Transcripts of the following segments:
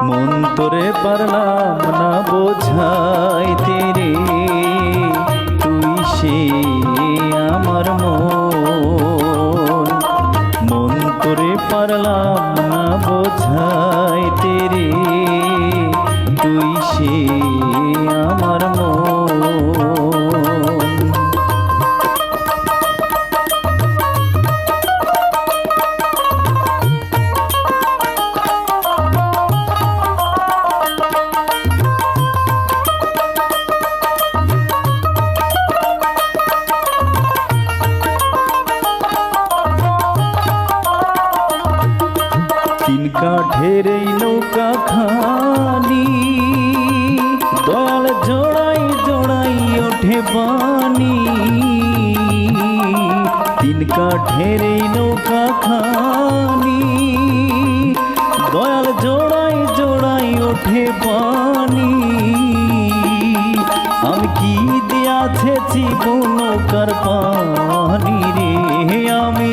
মন তোরে পারলাম না বোঝাই রে তিন কাঠের নৌকা খানি। দয়াল জোড়াই জোড়াই ওঠে বানি তিন কাঠের নৌকা খানি। দয়াল জোড়াই জোড়াই ওঠে বানি আমি কি দিয়াছে জীবনকার পানি রে? আমি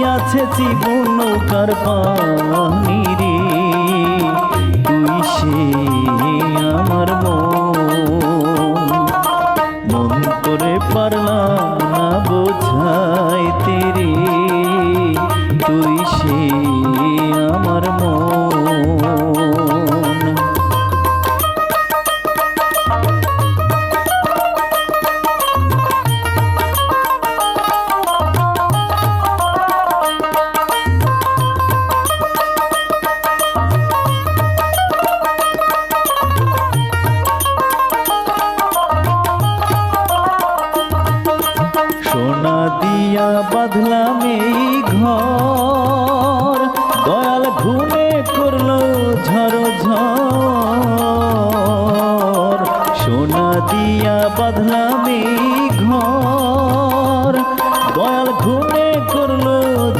কি জীবন কার পানি রে? তুই সে আমার মন। মন করে পারলাম না বোঝাইতে রে। তুই সে বাঁধলাম এই ঘর। দয়াল ঘুমে করল ঝড় ঝড়। সোনা দিয়া বাঁধলাম এই ঘর। দয়াল ঘুমে করল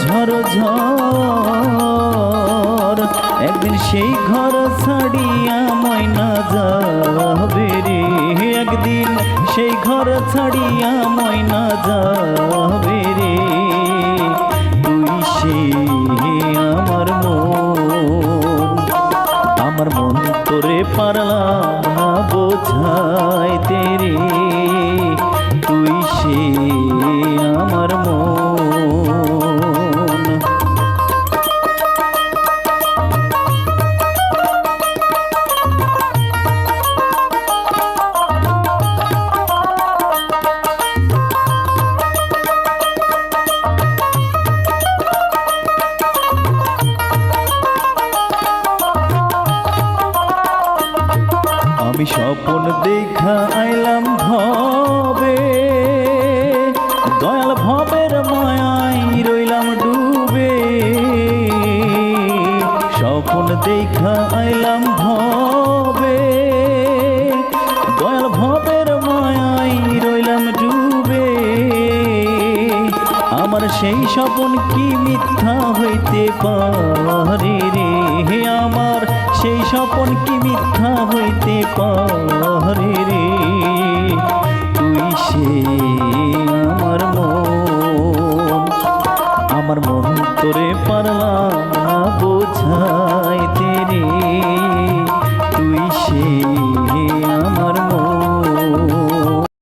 ঝড় ঝড়। একদিন সেই ঘর ছাড়িয়া ময়না যাবে রে। একদিন সেই ঘর ছাড়িয়া ময়না যাবে তোরে পারলাম না বোঝাইতে আমি স্বপন দেখা আইলাম ভবে। দয়াল ভবের মায়াই রইলাম ডুবে। স্বপন দেখা আইলাম ভবে। দয়াল ভবের মায়াই রইলাম ডুবে। আমার সেই স্বপন কি মিথ্যা হইতে পারে রে? আমার সেই স্বপন কি মিথ্যা হইতে পারে রে? তুই সে